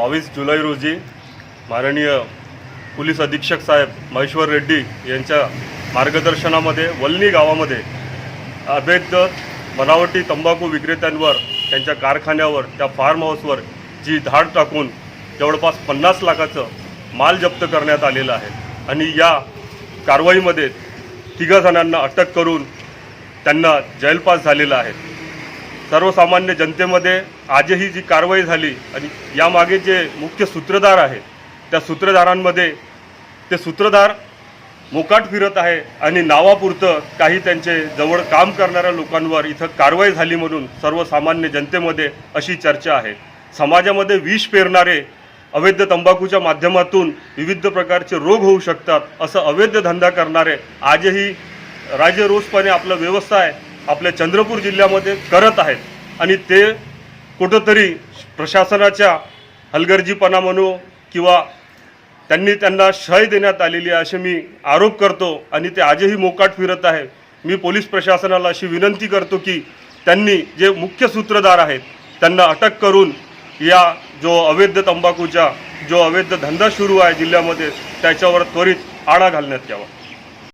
बावीस जुलै रोजी माननीय पोलीस अधीक्षक साहेब महेश्वर रेड्डी यांच्या मार्गदर्शनामध्ये वल्ली गावामध्ये अवैध बनावटी तंबाखू विक्रेत्यांवर त्यांच्या कारखान्यावर त्या फार्म हाऊसवर जी धाड टाकून जवळपास पन्नास लाखाचं माल जप्त करण्यात आलेलं आहे. आणि या कारवाईमध्ये तिघा जणांना अटक करून त्यांना जैलपास झालेला आहे. सर्वसामान्य जनतेमध्ये आजही जी कारवाई झाली आणि यामागे जे मुख्य सूत्रधार आहे त्या सूत्रधारांमध्ये ते सूत्रधार मोकाट फिरत आहे आणि नावापुरतं काही त्यांचे जवळ काम करणाऱ्या लोकांवर इथं कारवाई झाली म्हणून सर्वसामान्य जनतेमध्ये अशी चर्चा आहे. समाजामध्ये विष पेरणारे अवैध तंबाखूच्या माध्यमातून विविध प्रकारचे रोग होऊ शकतात असं अवैध धंदा करणारे आजही राजरोसपणे आपला व्यवसाय आपल्या चंद्रपूर जिल्ह्यामध्ये करत आहेत. आणि ते कुठंतरी प्रशासनाच्या हलगर्जीपणा म्हणू किंवा त्यांनी त्यांना शय देण्यात आलेली आहे असे मी आरोप करतो आणि ते आजही मोकाट फिरत आहे. मी पोलीस प्रशासनाला अशी विनंती करतो की त्यांनी जे मुख्य सूत्रधार आहेत त्यांना अटक करून या जो अवैध तंबाखूचा जो अवैध धंदा सुरू आहे जिल्ह्यामध्ये त्याच्यावर त्वरित आळा घालण्यात यावा.